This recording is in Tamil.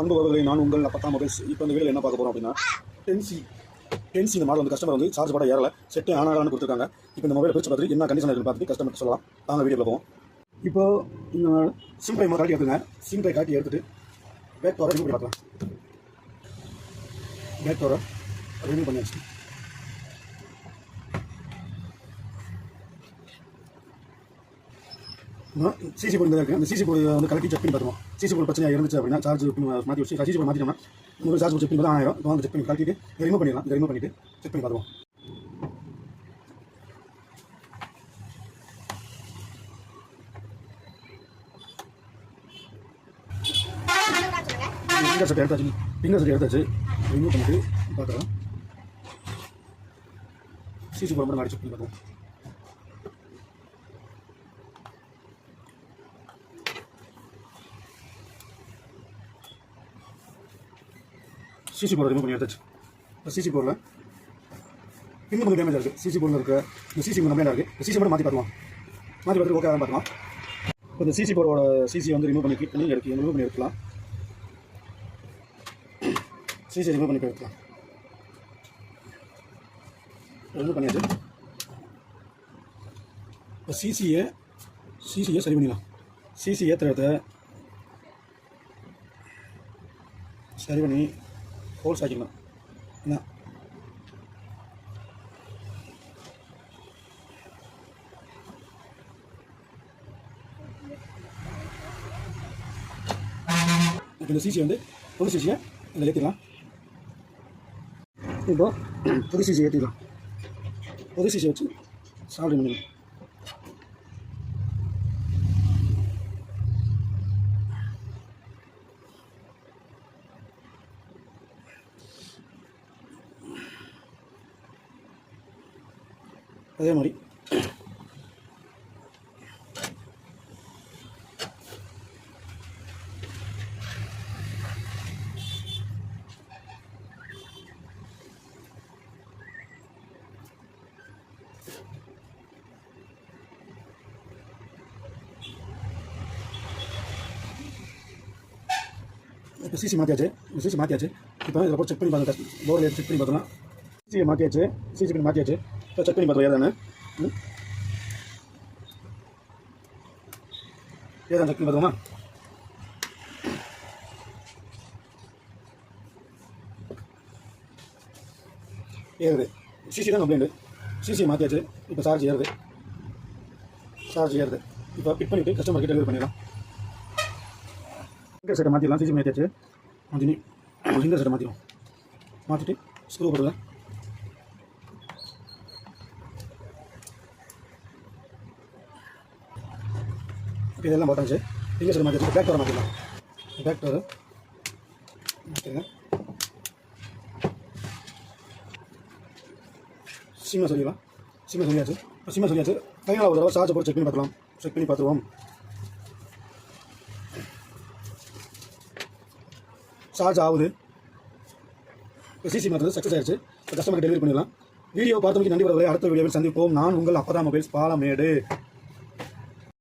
அன்பு வரவில்லை நான் உங்கள் பத்தாம் மொபைல்ஸ் இப்போ இந்த வீடியோ என்ன பார்க்க போகிறோம் அப்படின்னா டென்சி டென்சி இந்த மாடல் வந்து கஸ்டமர் வந்து சார்ஜ் போட ஏறல. செட்டே ஆனாலான்னு கொடுத்துருக்காங்க. இப்போ இந்த மொபைல் பிரிச்சு பார்த்துட்டு என்ன கண்டிஷன் இருக்குன்னு பார்த்துட்டு கஸ்டமர் சொல்லலாம். நாங்கள் வீடியோவில் போவோம். இப்போ இந்த சிம் பை காட்டி எடுத்துங்க. சிம் பை காட்டி எடுத்துட்டு பேக் டோரை ரிமூவ் பண்ணி பார்க்கலாம். பேக் டோரை ரிமூவ் பண்ணியாச்சு. சிசி போர்டு இருக்குது அந்த சிசி போர்டு வந்து கலக்கி செக் பண்ணி பார்த்துவோம் சிசி போர்டு பிரச்சனையாக இருந்துச்சு அப்படின்னா சார்ஜ் மாற்றி வச்சு சிசி போர்டு மாற்றிட்டோம்னா உங்களுக்கு சார்ஜ் செக் பண்ணி தான் ஆயிரம். இப்போ வந்து செக் பண்ணி கலக்கிட்டு ரிமூவ் பண்ணிடலாம். ரிமூவ் பண்ணிட்டு செக் பண்ணி பார்த்துவோம் ஃபிங்கர் செட் எடுத்தாச்சு. ஃபிங்கர் செட் எடுத்தாச்சு. ரிமூவ் பண்ணிட்டு பார்த்துக்கலாம் சிசி போர்டு மட்டும் மாடி செக் பண்ணி பார்த்துவோம் சிசி போர்டு ரிமூவ் பண்ணி எடுத்தாச்சு. இப்போ சிசி போர்டில் இன்னும் கொஞ்சம் டேமேஜ் இருக்குது சிசி போர்டில் இருக்க இந்த சிசி கொஞ்சம் கம்மியாக இருக்குது இந்த சிசி மட்டும் மாற்றி பார்த்துக்கலாம் மாற்றி பார்த்துட்டு ஓகே பார்க்கலாம். இப்போ இந்த சிசி போர்டோட சிசி வந்து ரிமூவ் பண்ணி கிளிக் பண்ணி எடுக்க ரிமூவ் பண்ணி எடுக்கலாம். சிசி ரிமூவ் பண்ணி எடுக்கலாம். ரிமூவ் பண்ணியாச்சு. இப்போ சிசியை சிசியை சரி பண்ணிடலாம். சிசி ஏற்றுறத சரி பண்ணி ஹோல்ஸ் ஆக்கிடலாம் என்ன இந்த சிசி வந்து புது சிசியை இதில் ஏற்றிடலாம் இப்போ புது சிசி ஏற்றிடலாம் புது சிசி வச்சு சால்வ் அதே மாதிரி. இப்போ சிசி மாற்றியாச்சு சிசி மாற்றியாச்சு இப்போ இதில் போய் செக் பண்ணி பார்த்து போர்டில் செக் பண்ணி பார்த்தோம்னா சிசியை மாற்றியாச்சு சிசி பண்ணி மாற்றியாச்சு இப்போ செக் பண்ணி பார்த்தோம் ஏதானு ஏதான் செக் பண்ணி பார்த்தோமா ஏறுது சிசி தான் கம்ப்ளைண்ட் சிசி மாற்றியாச்சு இப்போ சார்ஜ் ஏறுது சார்ஜ் ஏறுது இப்போ பிக் பண்ணிவிட்டு கஸ்டமர் கிட்ட டெலிவரி பண்ணிடலாம் ஃபிங்கர் செட்டை மாற்றிடலாம் சிசி மாற்றியாச்சு மாற்றி ஃபிங்கர் செட்டை மாற்றிடும் மாற்றிட்டு ஸ்க்ரூ போடுங்க இதெல்லாம் போட்டாச்சு ஃபிங்கர் செட்டை மாற்றிட்டு பேக் டோரை மாற்றிடலாம் பேக் டோரு மாற்றிடுங்க சிம்மை சொல்லிடலாம். சிம்மை சொல்லியாச்சு. இப்போ சிம்மை சொல்லியாச்சு. ஃபைனலாக ஒரு தடவை சார்ஜ் போட்டு செக் பண்ணி பார்க்கலாம். செக் பண்ணி பார்த்துருவோம். சார்ஜ் ஆகுது. இப்போ சிசி மாற்றுறது சக்ஸஸ் ஆயிடுச்சு. இப்போ கஸ்டமருக்கு டெலிவரி பண்ணிடலாம். வீடியோ பார்த்தமைக்கு நன்றி வரவரை அடுத்த வீடியோவில் சந்திப்போம். நான் உங்கள் அப்பதா மொபைல்ஸ் பாலமேடு.